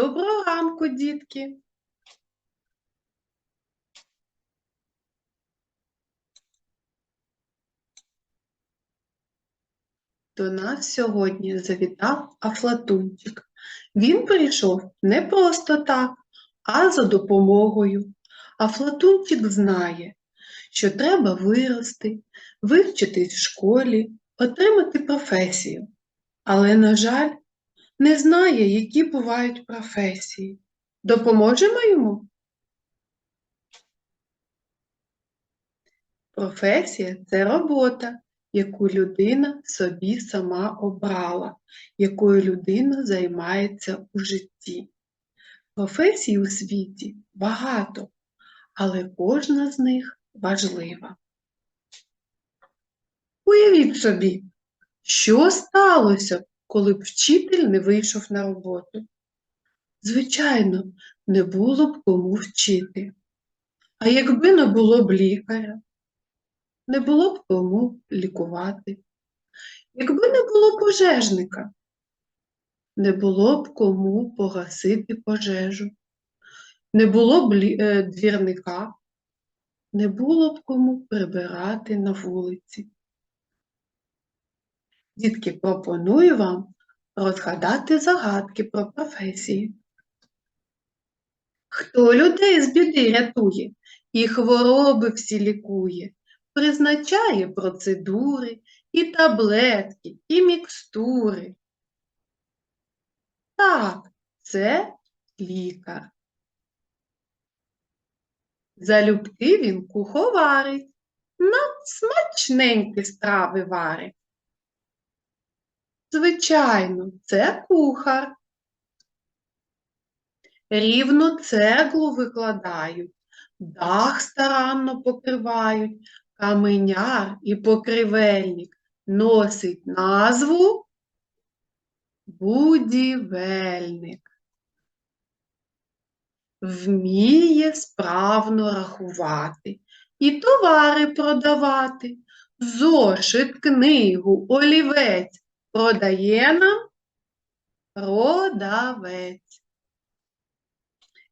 Доброго ранку, дітки! До нас сьогодні завітав Афлатунчик. Він прийшов не просто так, а за допомогою. Афлатунчик знає, що треба вирости, вивчитись в школі, отримати професію. Але, на жаль, не знає, які бувають професії. Допоможемо йому? Професія це робота, яку людина собі сама обрала, якою людина займається у житті. Професій у світі багато, але кожна з них важлива. Уявіть собі, що сталося, коли б вчитель не вийшов на роботу? Звичайно, не було б кому вчити. А якби не було б лікаря, не було б кому лікувати. Якби не було пожежника, не було б кому погасити пожежу, не було б е, двірника, не було б кому прибирати на вулиці. Дітки, пропоную вам розгадати загадки про професії. Хто людей з біди рятує і хвороби всі лікує, призначає процедури і таблетки, і мікстури. Так, це лікар. Залюбки він куховарить, нам смачненькі страви варить. Звичайно, це кухар. Рівно цеглу викладають, дах старанно покривають, каменяр і покривельник носить назву будівельник. Вміє справно рахувати і товари продавати. Зошит, книгу, олівець продає нам продавець.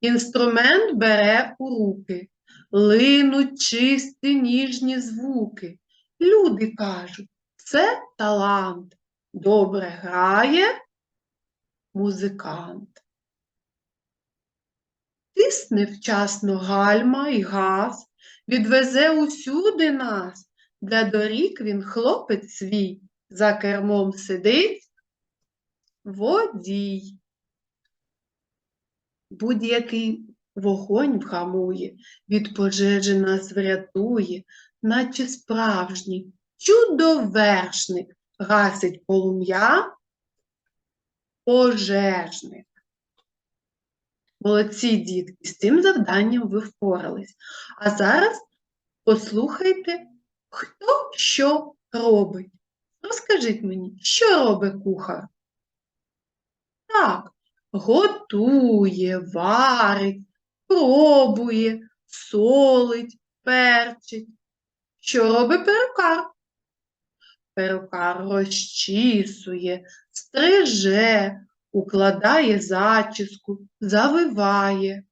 Інструмент бере у руки, линуть чисті ніжні звуки. Люди кажуть, це талант. Добре грає музикант. Тисне вчасно гальма і газ, відвезе усюди нас. Для доріг він хлопець свій, за кермом сидить водій. Будь-який вогонь вгамує, від пожежі нас врятує, наче справжній чудовершник гасить полум'я пожежник. Молодці, дітки, з цим завданням ви впорались. А зараз послухайте, хто що робить. Розкажіть мені, що робить кухар? Так, готує, варить, пробує, солить, перчить. Що робить перукар? Перукар розчісує, стриже, укладає зачіску, завиває.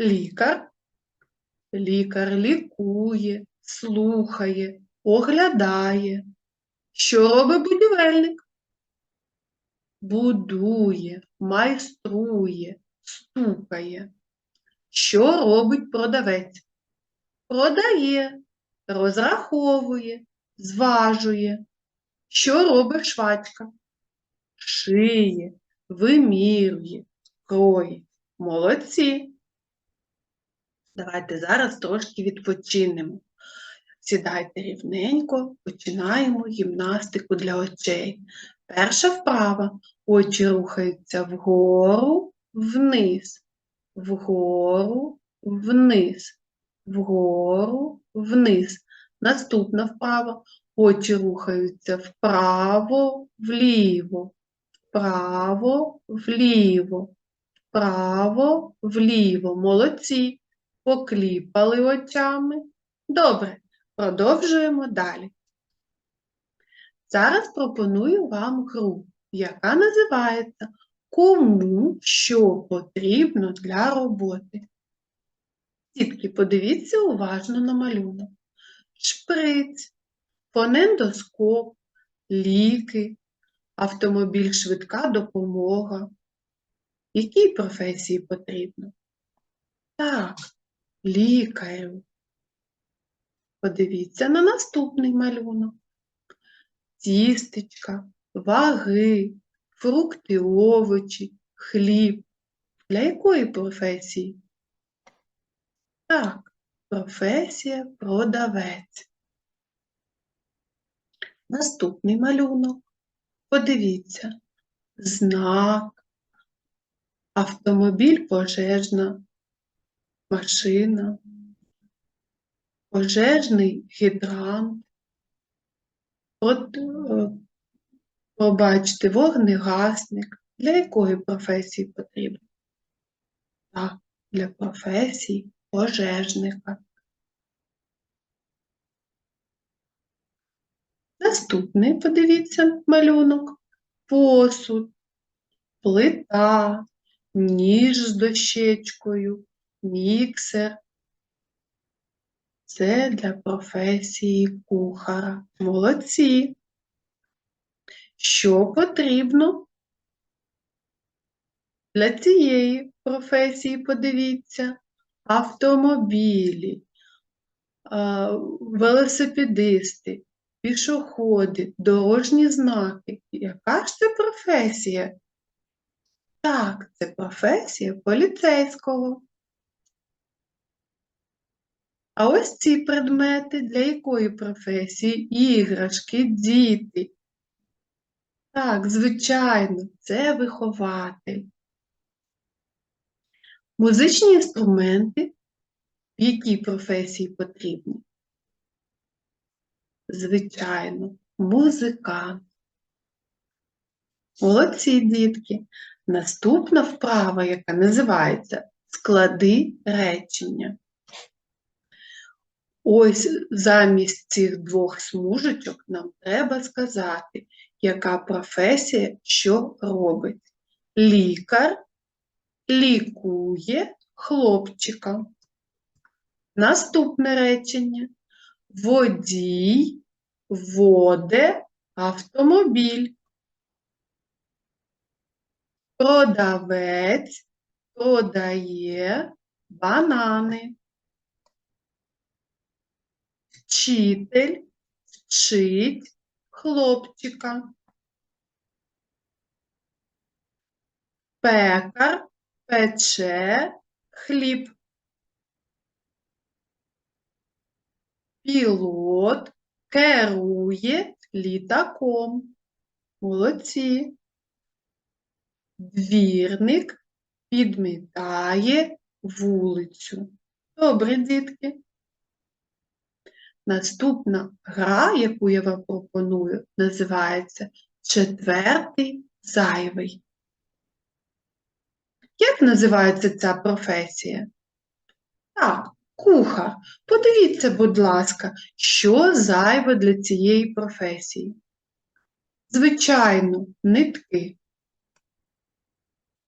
Лікар? Лікар лікує, слухає, оглядає. Що робить будівельник? Будує, майструє, стукає. Що робить продавець? Продає, розраховує, зважує. Що робить швачка? Шиє, вимірює, кроїть. Молодці. Давайте зараз трошки відпочинемо. Сідайте рівненько, починаємо гімнастику для очей. Перша вправа. Очі рухаються вгору, вниз, вгору, вниз, вгору, вниз. Наступна вправа. Очі рухаються вправо, вліво, вправо, вліво, вправо, вліво. Молодці. Покліпали очами. Добре. Продовжуємо далі. Зараз пропоную вам гру, яка називається кому що потрібно для роботи. Дітки, подивіться уважно на малюнок. Шприц, фонендоскоп, ліки, автомобіль швидка допомога. Якій професії потрібно? Так, лікарю. Подивіться на наступний малюнок. Тістечка, ваги, фрукти, овочі, хліб. Для якої професії? Так, професія продавець. Наступний малюнок. Подивіться. Знак, автомобіль пожежна, машина, пожежний гідрант. От, е, побачте, вогнегасник. Для якої професії потрібен? Так, для професії пожежника. Наступний, подивіться, малюнок. Посуд, плита, ніж з дощечкою, міксер. Це для професії кухара. Молодці. Що потрібно для цієї професії, подивіться, автомобілі, велосипедисти, пішоходи, дорожні знаки. Яка ж це професія? Так, це професія поліцейського. А ось ці предмети для якої професії? Іграшки, діти. Так, звичайно, це вихователь. Музичні інструменти в якій професії потрібні? Звичайно, музикант. Молодці, дітки. Наступна вправа, яка називається Склади речення. Ось замість цих двох смужечок нам треба сказати, яка професія що робить. Лікар лікує хлопчика. Наступне речення. Водій воде автомобіль. Продавець продає банани. Вчитель вчить хлопчика. Пекар пече хліб. Пілот керує літаком. Молодці. Двірник підмітає вулицю. Добре, дітки. Наступна гра, яку я вам пропоную, називається Четвертий зайвий. Як називається ця професія? Так, кухар. Подивіться, будь ласка, що зайве для цієї професії. Звичайно, нитки.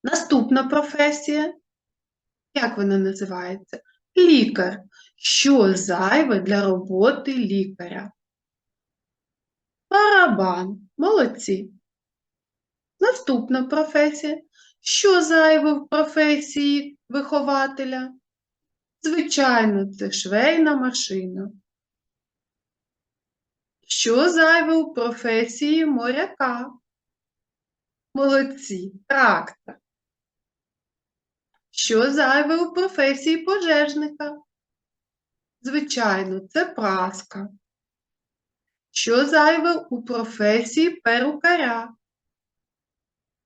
Наступна професія. Як вона називається? Лікар. Що зайве для роботи лікаря? Барабан. Молодці. Наступна професія. Що зайве в професії вихователя? Звичайно, це швейна машина. Що зайве у професії моряка? Молодці, трактор. Що зайве у професії пожежника? Звичайно, це праска. Що зайве у професії перукаря?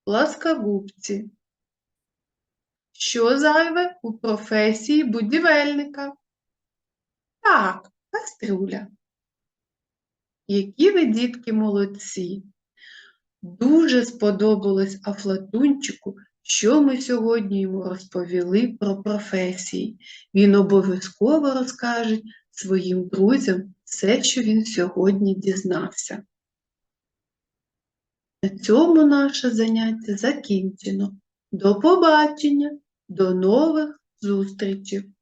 Пласкогубці. Що зайве у професії будівельника? Так, кастрюля. Які ви, дітки, молодці! Дуже сподобалось Афлатунчику, що ми сьогодні йому розповіли про професії. Він обов'язково розкаже своїм друзям все, що він сьогодні дізнався. На цьому наше заняття закінчено. До побачення, до нових зустрічей!